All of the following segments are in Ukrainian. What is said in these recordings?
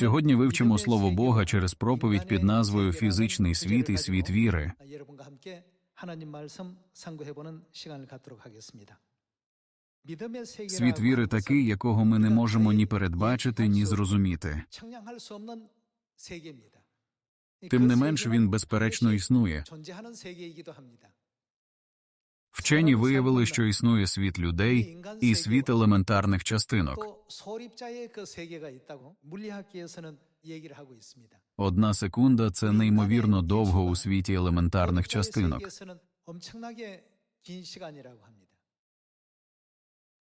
Сьогодні вивчимо слово Бога через проповідь під назвою Фізичний світ і світ віри. Світ віри такий, якого ми не можемо ні передбачити, ні зрозуміти. Тим не менш він безперечно існує. Вчені виявили, що існує світ людей і світ елементарних частинок. Одна секунда це неймовірно довго у світі елементарних частинок.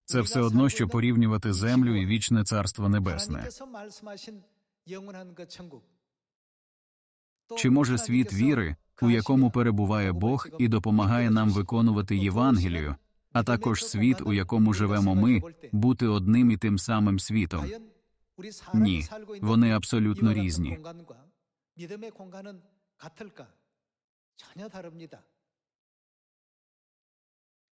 Це все одно, що порівнювати землю і вічне царство небесне. Чи може світ віри, у якому перебуває Бог і допомагає нам виконувати Євангелію, а також світ, у якому живемо ми, бути одним і тим самим світом? Ні, вони абсолютно різні.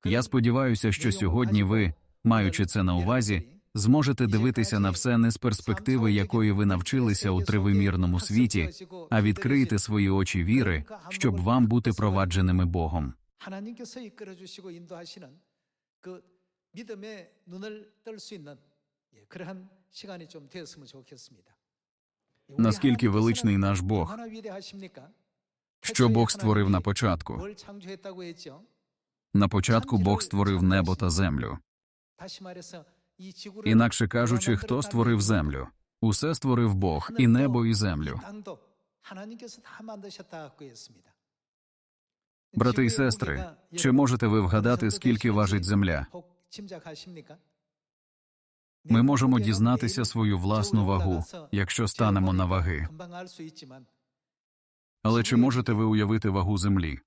Я сподіваюся, що сьогодні ви, маючи це на увазі, зможете дивитися на все не з перспективи, якої ви навчилися у тривимірному світі, а відкрийте свої очі віри, щоб вам бути провадженими Богом. Наскільки величний наш Бог? Що Бог створив на початку? На початку Бог створив небо та землю. Інакше кажучи, хто створив землю? Усе створив Бог і небо, і землю. Брати і сестри, чи можете ви вгадати, скільки важить земля? Ми можемо дізнатися свою власну вагу, якщо станемо на ваги. Але чи можете ви уявити вагу землі?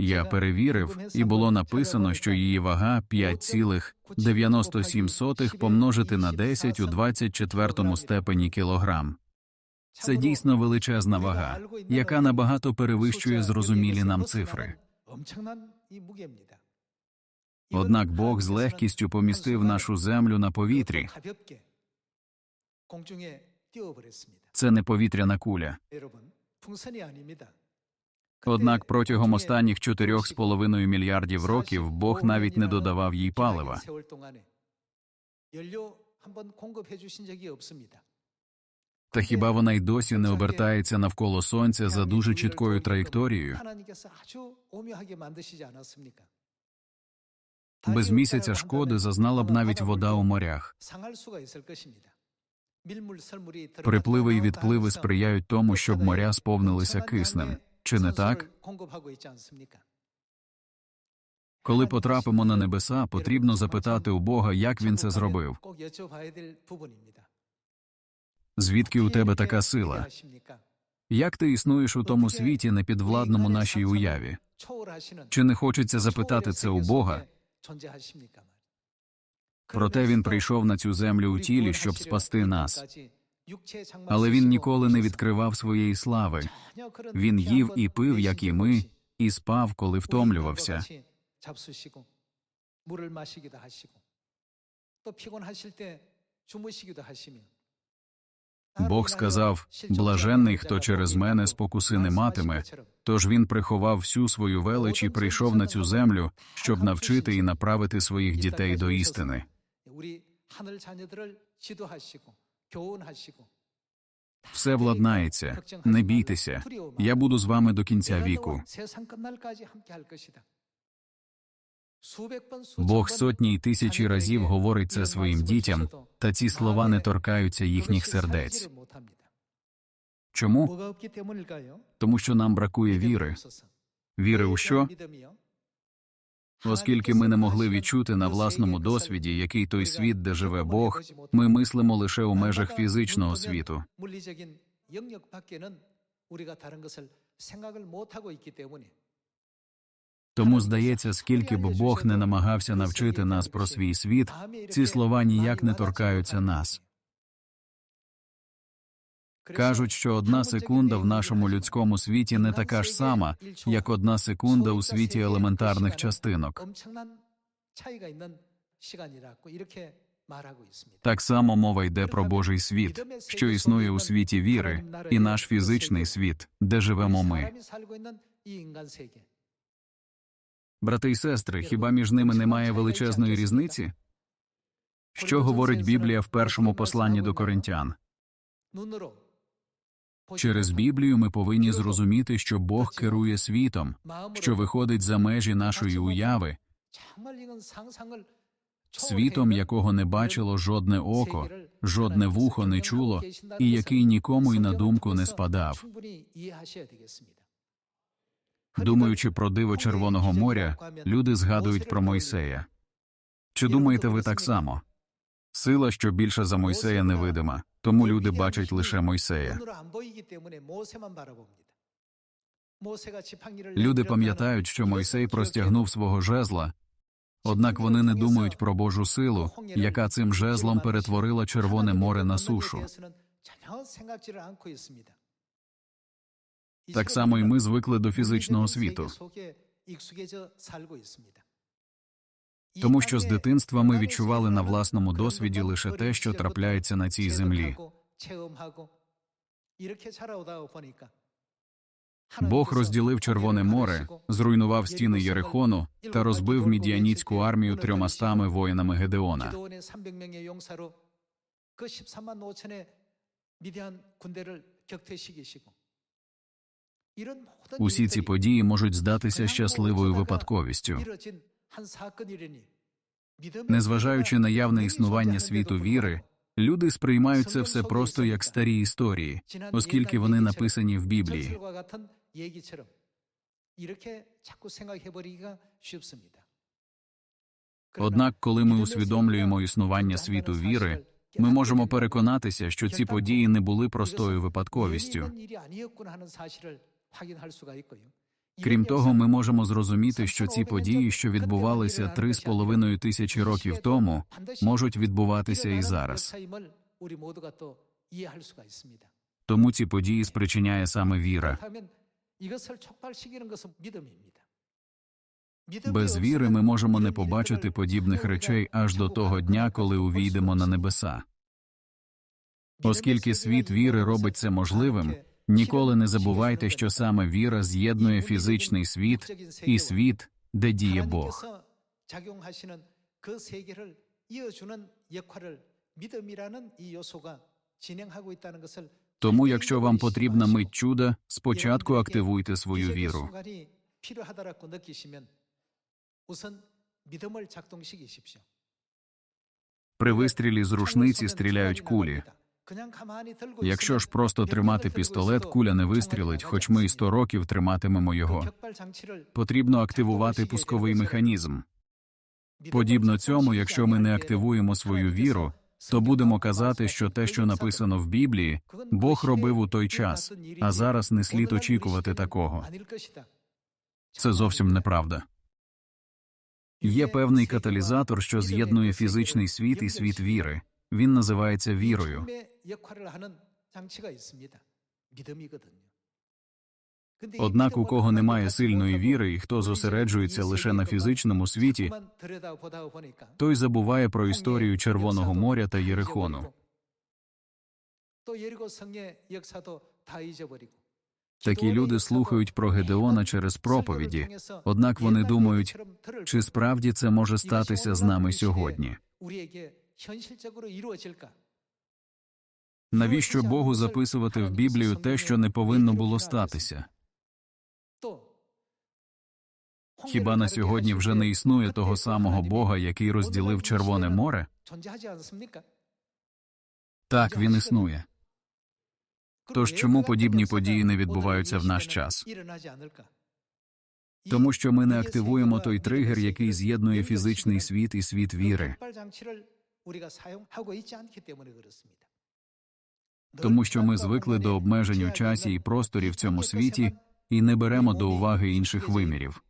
Я перевірив, і було написано, що її вага 5,97 помножити на 10 у 24 степені кілограм. Це дійсно величезна вага, яка набагато перевищує зрозумілі нам цифри. Однак Бог з легкістю помістив нашу землю на повітрі. Це не повітряна куля. Однак протягом останніх 4,5 мільярдів років Бог навіть не додавав їй палива. Та хіба вона й досі не обертається навколо сонця за дуже чіткою траєкторією? Без місяця шкоди зазнала б навіть вода у морях. Припливи і відпливи сприяють тому, щоб моря сповнилися киснем. Чи не так? Коли потрапимо на небеса, потрібно запитати у Бога, як він це зробив. Звідки у тебе така сила? Як ти існуєш у тому світі, непідвладному нашій уяві? Чи не хочеться запитати це у Бога? Проте він прийшов на цю землю у тілі, щоб спасти нас але він ніколи не відкривав своєї слави. Він їв і пив, як і ми, і спав, коли втомлювався. Бог сказав блаженний, хто через мене спокуси не матиме. Тож він приховав всю свою велич і прийшов на цю землю, щоб навчити і направити своїх дітей до істини. Все владнається, не бійтеся. Я буду з вами до кінця віку. Бог сотні й тисячі разів говорить це своїм дітям, та ці слова не торкаються їхніх сердець. Чому? Тому що нам бракує віри. Віри у що? Оскільки ми не могли відчути на власному досвіді, який той світ, де живе Бог, ми мислимо лише у межах фізичного світу. Тому здається, скільки б Бог не намагався навчити нас про свій світ, ці слова ніяк не торкаються нас. Кажуть, що одна секунда в нашому людському світі не така ж сама, як одна секунда у світі елементарних частинок. Так само мова йде про Божий світ, що існує у світі віри, і наш фізичний світ, де живемо ми. Брати і сестри, хіба між ними немає величезної різниці? Що говорить Біблія в першому посланні до коринтян? Через Біблію ми повинні зрозуміти, що Бог керує світом, що виходить за межі нашої уяви, світом, якого не бачило жодне око, жодне вухо не чуло, і який нікому й на думку не спадав. Думаючи про диво Червоного моря, люди згадують про Мойсея. Чи думаєте ви так само? Сила, що більша за Мойсея, невидима, тому люди бачать лише Мойсея. Люди пам'ятають, що Мойсей простягнув свого жезла, однак вони не думають про Божу силу, яка цим жезлом перетворила Червоне море на сушу. Так само і ми звикли до фізичного світу тому що з дитинства ми відчували на власному досвіді лише те, що трапляється на цій землі. Бог розділив Червоне море, зруйнував стіни Єрихону та розбив мідіаніцьку армію трьомастами воїнами Гедеона. Усі ці події можуть здатися щасливою випадковістю. Незважаючи на явне існування світу віри, люди сприймають це все просто як старі історії, оскільки вони написані в Біблії. Однак, коли ми усвідомлюємо існування світу віри, ми можемо переконатися, що ці події не були простою випадковістю. Крім того, ми можемо зрозуміти, що ці події, що відбувалися три з половиною тисячі років тому, можуть відбуватися і зараз. Тому ці події спричиняє саме віра. Без віри ми можемо не побачити подібних речей аж до того дня, коли увійдемо на небеса. Оскільки світ віри робить це можливим, Ніколи не забувайте, що саме віра з'єднує фізичний світ і світ, де діє Бог. Тому, якщо вам потрібна мить чуда, спочатку активуйте свою віру. При вистрілі з рушниці стріляють кулі. Якщо ж просто тримати пістолет, куля не вистрілить, хоч ми і сто років триматимемо його. Потрібно активувати пусковий механізм. Подібно цьому, якщо ми не активуємо свою віру, то будемо казати, що те, що написано в Біблії, Бог робив у той час, а зараз не слід очікувати такого. Це зовсім неправда. Є певний каталізатор, що з'єднує фізичний світ і світ віри. Він називається вірою. Однак у кого немає сильної віри і хто зосереджується лише на фізичному світі, той забуває про історію Червоного моря та Єрихону. Такі люди слухають про Гедеона через проповіді, однак вони думають, чи справді це може статися з нами сьогодні. Навіщо Богу записувати в Біблію те, що не повинно було статися? Хіба на сьогодні вже не існує того самого Бога, який розділив Червоне море? Так, він існує. Тож чому подібні події не відбуваються в наш час? Тому що ми не активуємо той тригер, який з'єднує фізичний світ і світ віри тому що ми звикли до обмежень у часі і просторі в цьому світі і не беремо до уваги інших вимірів.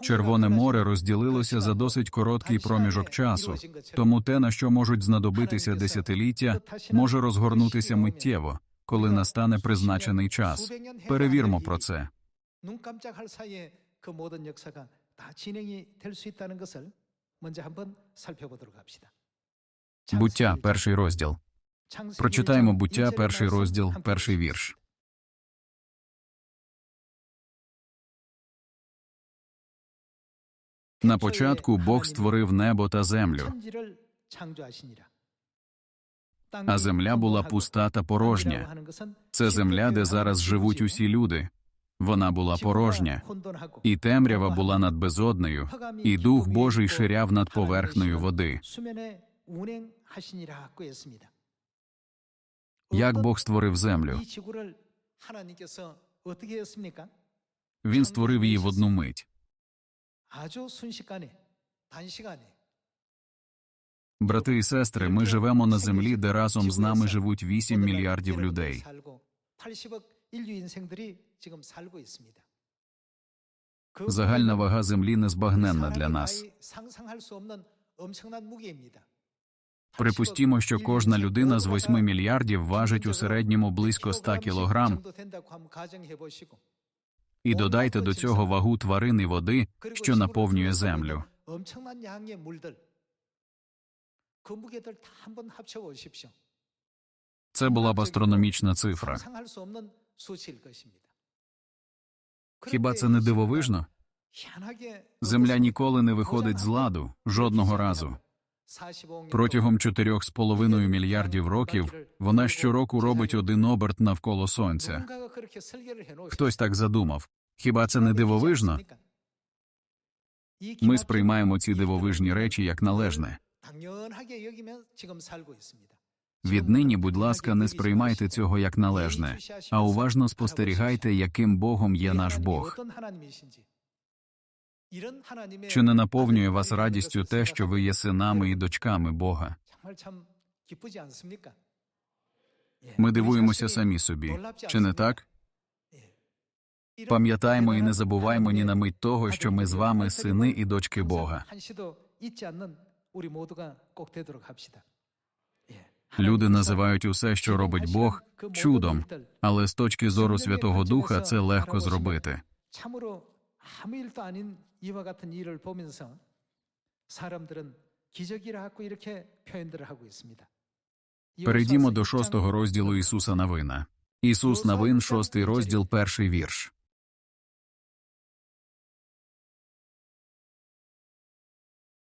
Червоне море розділилося за досить короткий проміжок часу, тому те, на що можуть знадобитися десятиліття, може розгорнутися миттєво, коли настане призначений час. Перевірмо про це. Буття, перший розділ. Прочитаємо буття, перший розділ, перший вірш. На початку Бог створив небо та землю. А земля була пуста та порожня. Це земля, де зараз живуть усі люди. Вона була порожня, і темрява була над безодною. і дух Божий ширяв над поверхнею води. Як Бог створив землю? Він створив її в одну мить. Брати і сестри, ми живемо на землі, де разом з нами живуть 8 мільярдів людей. Загальна вага землі незбагненна для нас. Припустімо, що кожна людина з 8 мільярдів важить у середньому близько 100 кілограм. І додайте до цього вагу тварин і води, що наповнює землю. Це була б астрономічна цифра. Хіба це не дивовижно? Земля ніколи не виходить з ладу жодного разу. Протягом 4,5 мільярдів років вона щороку робить один оберт навколо сонця. Хтось так задумав. Хіба це не дивовижно? Ми сприймаємо ці дивовижні речі як належне. Віднині, будь ласка, не сприймайте цього як належне, а уважно спостерігайте, яким Богом є наш Бог. Чи не наповнює вас радістю те, що ви є синами і дочками Бога? Ми дивуємося самі собі. Чи не так? Пам'ятаємо і не забуваймо ні на мить того, що ми з вами сини і дочки Бога. Люди називають усе, що робить Бог, чудом, але з точки зору Святого Духа це легко зробити. Перейдімо до шостого розділу Ісуса Навина. Ісус Навин, шостий розділ, перший вірш.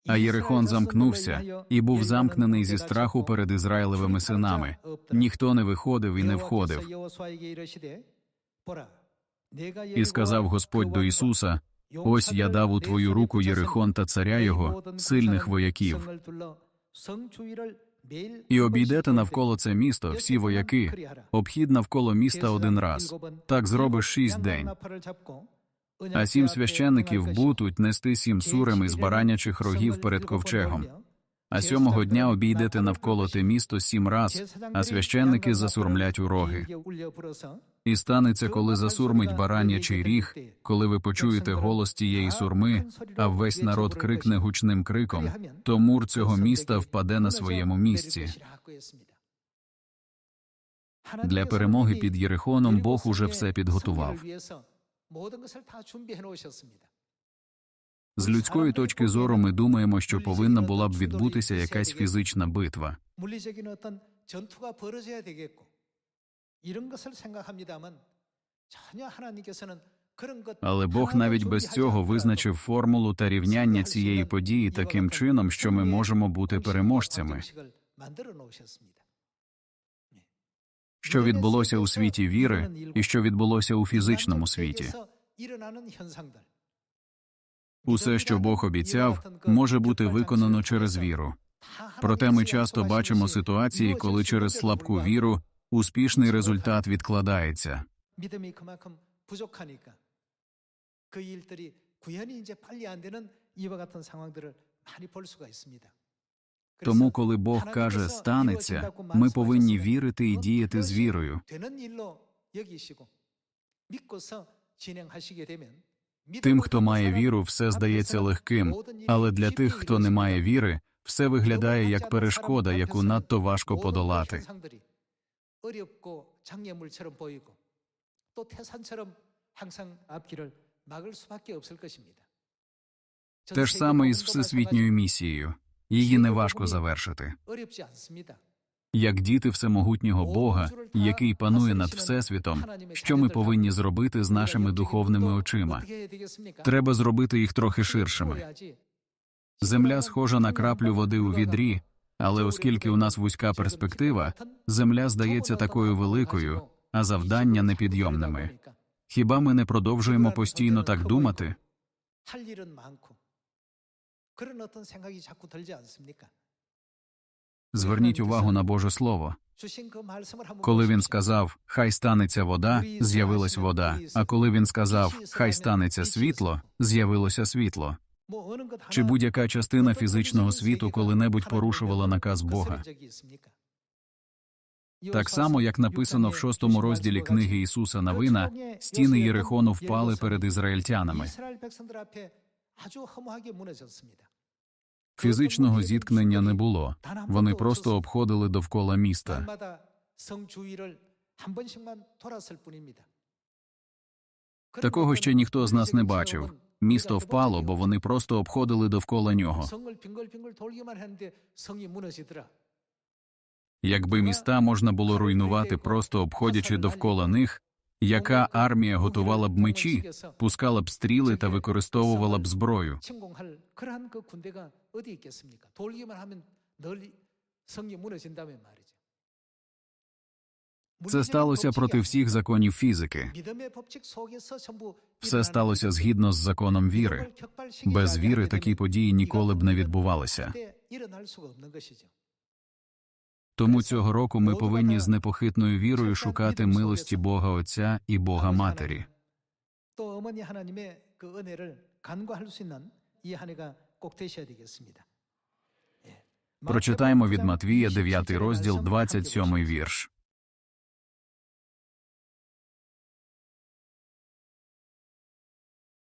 А Єрихон замкнувся і був замкнений зі страху перед Ізраїлевими синами. Ніхто не виходив і не входив. І сказав Господь до Ісуса: Ось я дав у твою руку Єрихон та царя його, сильних вояків. І обійдете навколо це місто всі вояки, обхід навколо міста один раз. Так зробиш шість день. А сім священників будуть нести сім сурем із баранячих рогів перед ковчегом. А сьомого дня обійдете навколо те місто сім раз, а священники засурмлять у роги. І станеться, коли засурмить баранячий ріг, коли ви почуєте голос тієї сурми, а весь народ крикне гучним криком, то мур цього міста впаде на своєму місці. Для перемоги під Єрихоном Бог уже все підготував. З людської точки зору ми думаємо, що повинна була б відбутися якась фізична битва. Але Бог навіть без цього визначив формулу та рівняння цієї події таким чином, що ми можемо бути переможцями Що відбулося у світі віри, і що відбулося у фізичному світі. 세계에서 일어나는 현상들. Усе, що Бог обіцяв, може бути виконано через віру. Проте ми часто бачимо ситуації, коли через слабку віру успішний результат відкладається. 믿음이 그만큼 부족하니까 그 일들이 구현이 이제 빨리 안 되는 이와 같은 상황들을 많이 볼 수가 있습니다. тому, коли Бог каже станеться, ми повинні вірити і діяти з вірою. Тим, хто має віру, все здається легким, але для тих, хто не має віри, все виглядає як перешкода, яку надто важко подолати. Те ж саме і з всесвітньою місією її неважко завершити. Як діти всемогутнього Бога, який панує над всесвітом, що ми повинні зробити з нашими духовними очима? Треба зробити їх трохи ширшими. Земля схожа на краплю води у відрі, але оскільки у нас вузька перспектива, земля здається такою великою, а завдання непідйомними. Хіба ми не продовжуємо постійно так думати? Зверніть увагу на Боже Слово. Коли він сказав, Хай станеться вода, з'явилась вода. А коли він сказав, Хай станеться світло, з'явилося світло. Чи будь-яка частина фізичного світу коли-небудь порушувала наказ Бога? Так само, як написано в шостому розділі книги Ісуса Навина, стіни Єрихону впали перед ізраїльтянами. Фізичного зіткнення не було. Вони просто обходили довкола міста. Такого ще ніхто з нас не бачив. Місто впало, бо вони просто обходили довкола нього. Якби міста можна було руйнувати, просто обходячи довкола них, яка армія готувала б мечі, пускала б стріли та використовувала б зброю? Це сталося проти всіх законів фізики. Все сталося згідно з законом віри. Без віри такі події ніколи б не відбувалися. Тому цього року ми повинні з непохитною вірою шукати милості Бога Отця і Бога Матері. Прочитаємо від Матвія 9 розділ, 27 вірш.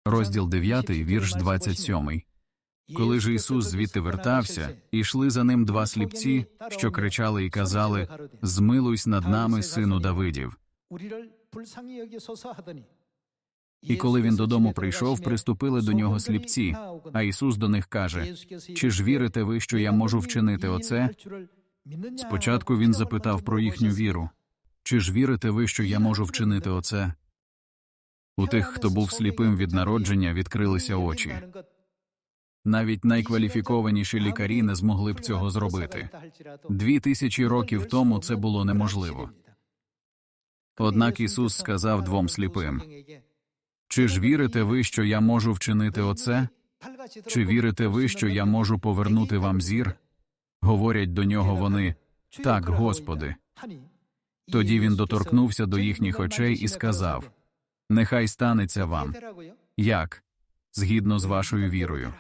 Розділ 9, вірш 27. Коли ж Ісус звідти вертався, ішли за ним два сліпці, що кричали і казали: Змилуйсь над нами, сину Давидів. І коли він додому прийшов, приступили до нього сліпці. А Ісус до них каже: Чи ж вірите ви, що я можу вчинити оце? Спочатку він запитав про їхню віру чи ж вірите ви, що я можу вчинити оце? У тих, хто був сліпим від народження, відкрилися очі. Навіть найкваліфікованіші лікарі не змогли б цього зробити. Дві тисячі років тому це було неможливо. Однак Ісус сказав двом сліпим: Чи ж вірите ви, що я можу вчинити оце? Чи вірите ви, що я можу повернути вам зір? Говорять до нього вони так, Господи. Тоді він доторкнувся до їхніх очей і сказав: Нехай станеться вам. Як? Згідно з вашою вірою.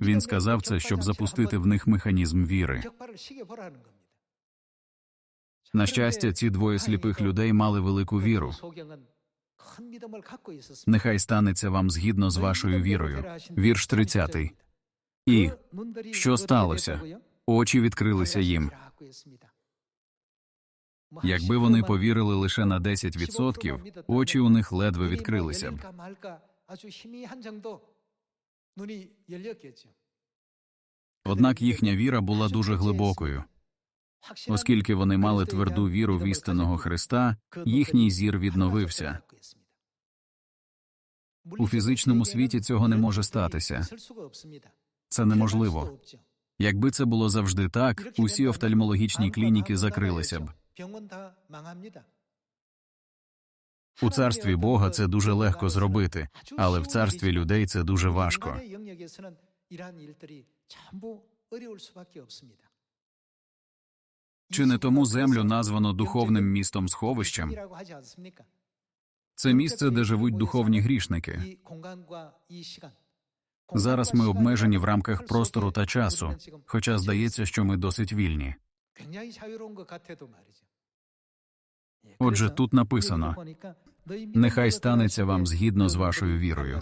Він сказав це, щоб запустити в них механізм віри. На щастя, ці двоє сліпих людей мали велику віру. Нехай станеться вам згідно з вашою вірою. Вірш 30. І що сталося? Очі відкрилися їм. Якби вони повірили лише на 10%, очі у них ледве відкрилися б. Однак їхня віра була дуже глибокою. Оскільки вони мали тверду віру в істинного Христа, їхній зір відновився. У фізичному світі цього не може статися. Це неможливо. Якби це було завжди так, усі офтальмологічні клініки закрилися б. У царстві Бога це дуже легко зробити, але в царстві людей це дуже важко. Чи не тому землю названо духовним містом сховищем? Це місце, де живуть духовні грішники. Зараз ми обмежені в рамках простору та часу, хоча здається, що ми досить вільні. Отже, тут написано нехай станеться вам згідно з вашою вірою.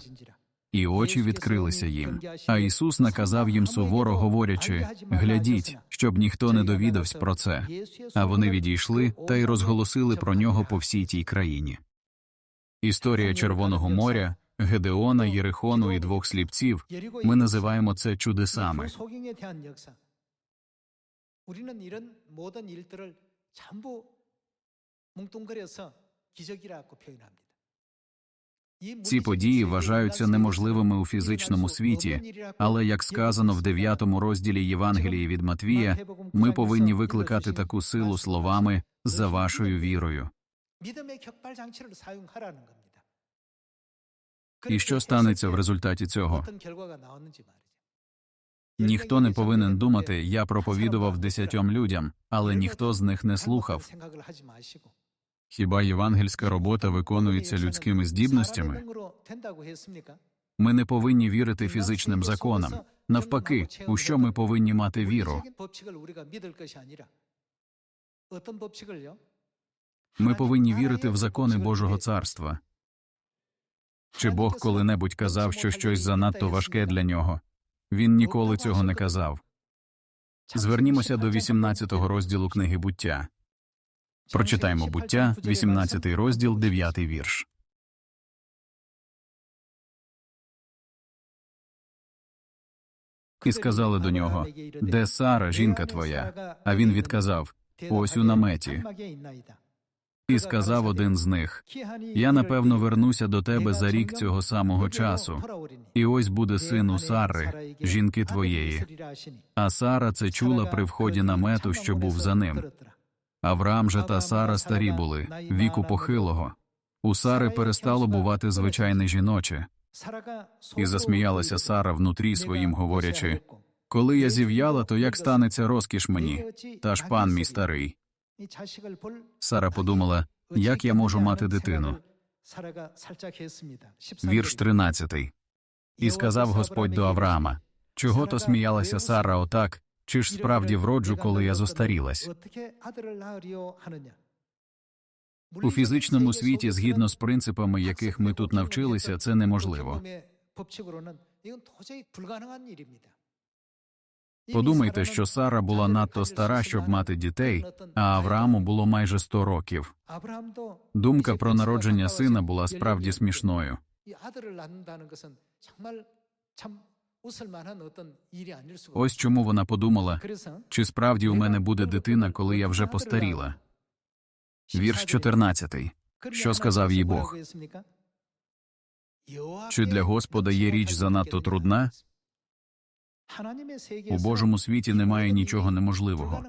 І очі відкрилися їм. А Ісус наказав їм суворо, говорячи: глядіть, щоб ніхто не довідався про це. А вони відійшли та й розголосили про нього по всій тій країні. Історія Червоного моря, Гедеона, Єрихону і двох сліпців. Ми називаємо це чудесами. Ці події вважаються неможливими у фізичному світі, але як сказано в 9 розділі Євангелії від Матвія, ми повинні викликати таку силу словами за вашою вірою. І що станеться в результаті цього? Ніхто не повинен думати, я проповідував десятьом людям, але ніхто з них не слухав. Хіба євангельська робота виконується людськими здібностями? Ми не повинні вірити фізичним законам. Навпаки, у що ми повинні мати віру? Ми повинні вірити в закони Божого царства. Чи Бог коли-небудь казав, що щось занадто важке для нього? Він ніколи цього не казав. Звернімося до 18 розділу книги буття. Прочитаємо буття, 18 розділ, 9 вірш. І сказали до нього: Де Сара, жінка твоя? А він відказав: Ось у наметі. І сказав один з них: Я напевно вернуся до тебе за рік цього самого часу. І ось буде син у Сари, жінки твоєї. А Сара це чула при вході намету, що був за ним. Авраам же та Сара старі були, віку похилого. У Сари перестало бувати звичайне жіноче. І засміялася Сара внутрі своїм, говорячи: Коли я зів'яла, то як станеться розкіш мені? Та ж пан мій старий. Сара подумала, як я можу мати дитину. Вірш 13. І сказав Господь до Авраама: Чого то сміялася Сара отак? Чи ж справді вроджу, коли я зостарілась? У фізичному світі, згідно з принципами, яких ми тут навчилися, це неможливо. Подумайте, що Сара була надто стара, щоб мати дітей, а Аврааму було майже 100 років. Думка про народження сина була справді смішною. Ось чому вона подумала, чи справді у мене буде дитина, коли я вже постаріла. Вірш 14. Що сказав їй Бог? Чи для Господа є річ занадто трудна? У Божому світі немає нічого неможливого.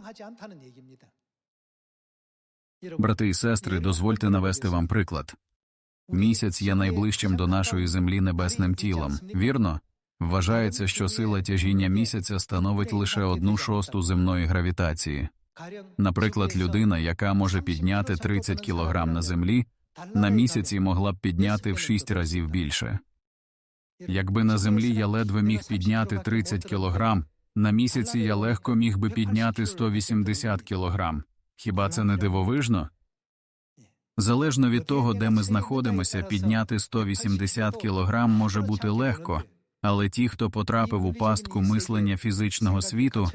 Брати і сестри, дозвольте навести вам приклад. Місяць є найближчим до нашої землі небесним тілом. Вірно? Вважається, що сила тяжіння місяця становить лише одну шосту земної гравітації. Наприклад, людина, яка може підняти 30 кілограм на землі, на місяці могла б підняти в 6 разів більше. Якби на землі я ледве міг підняти 30 кілограм, на місяці я легко міг би підняти 180 кілограм. Хіба це не дивовижно? Залежно від того, де ми знаходимося, підняти 180 кілограм може бути легко, але ті, хто потрапив у пастку мислення фізичного світу,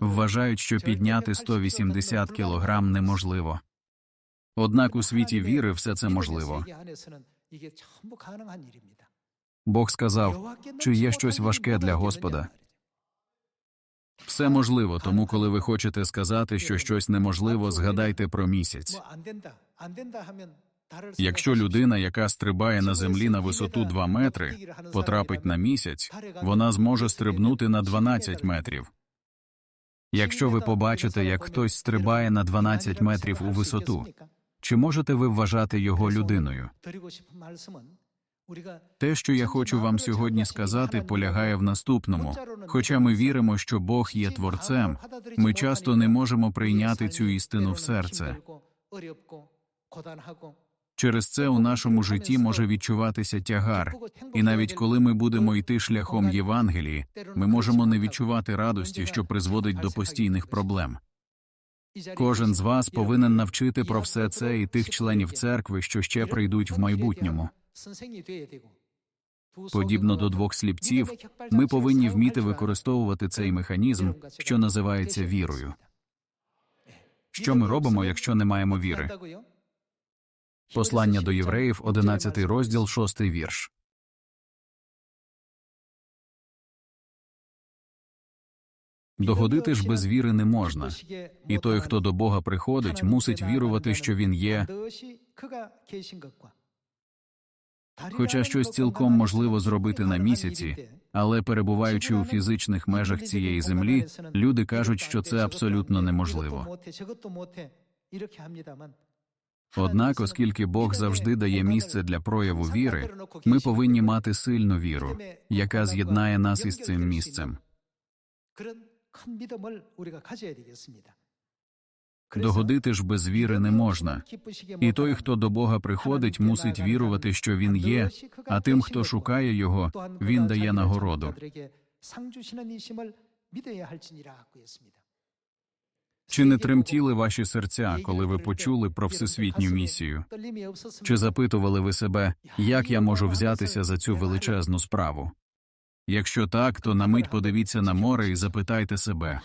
вважають, що підняти 180 кілограм неможливо. Однак у світі віри все це можливо. Бог сказав, чи є щось важке для Господа. Все можливо, тому коли ви хочете сказати, що щось неможливо, згадайте про місяць. Якщо людина, яка стрибає на землі на висоту 2 метри, потрапить на місяць, вона зможе стрибнути на 12 метрів. Якщо ви побачите, як хтось стрибає на 12 метрів у висоту, чи можете ви вважати його людиною? Те, що я хочу вам сьогодні сказати, полягає в наступному. Хоча ми віримо, що Бог є творцем, ми часто не можемо прийняти цю істину в серце. Через це у нашому житті може відчуватися тягар, і навіть коли ми будемо йти шляхом Євангелії, ми можемо не відчувати радості, що призводить до постійних проблем. Кожен з вас повинен навчити про все це і тих членів церкви, що ще прийдуть в майбутньому. Подібно до двох сліпців, ми повинні вміти використовувати цей механізм, що називається вірою. Що ми робимо, якщо не маємо віри? Послання до євреїв, 11 розділ, 6 вірш. Догодити ж без віри не можна. І той, хто до Бога приходить, мусить вірувати, що Він є, Хоча щось цілком можливо зробити на місяці, але перебуваючи у фізичних межах цієї землі, люди кажуть, що це абсолютно неможливо. Однак, оскільки Бог завжди дає місце для прояву віри, ми повинні мати сильну віру, яка з'єднає нас із цим місцем. Догодити ж без віри не можна. І той, хто до Бога приходить, мусить вірувати, що Він є, а тим, хто шукає Його, Він дає нагороду. Чи не тремтіли ваші серця, коли ви почули про всесвітню місію? Чи запитували ви себе, як я можу взятися за цю величезну справу? Якщо так, то на мить подивіться на море і запитайте себе,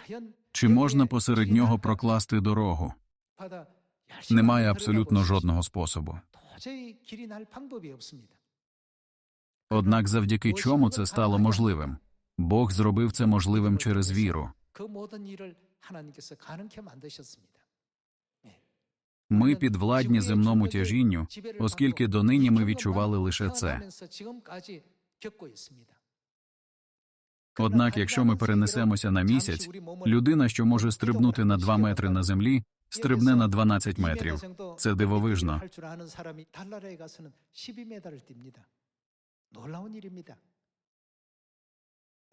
чи можна посеред нього прокласти дорогу? Немає абсолютно жодного способу. Однак завдяки чому це стало можливим? Бог зробив це можливим через віру. Ми підвладні земному тяжінню, оскільки донині ми відчували лише це. Однак, якщо ми перенесемося на місяць, людина, що може стрибнути на 2 метри на землі, стрибне на 12 метрів. Це дивовижно.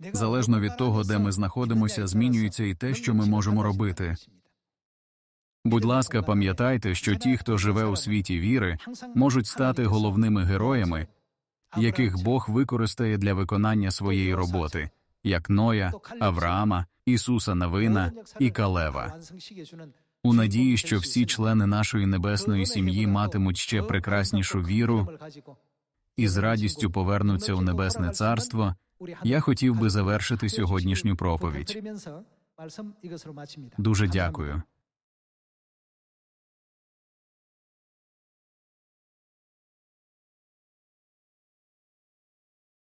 Залежно від того, де ми знаходимося, змінюється і те, що ми можемо робити. Будь ласка, пам'ятайте, що ті, хто живе у світі віри, можуть стати головними героями, яких Бог використає для виконання своєї роботи, як Ноя, Авраама, Ісуса Навина і Калева. У надії, що всі члени нашої небесної сім'ї матимуть ще прекраснішу віру і з радістю повернуться у небесне царство. Я хотів би завершити сьогоднішню проповідь. Дуже дякую.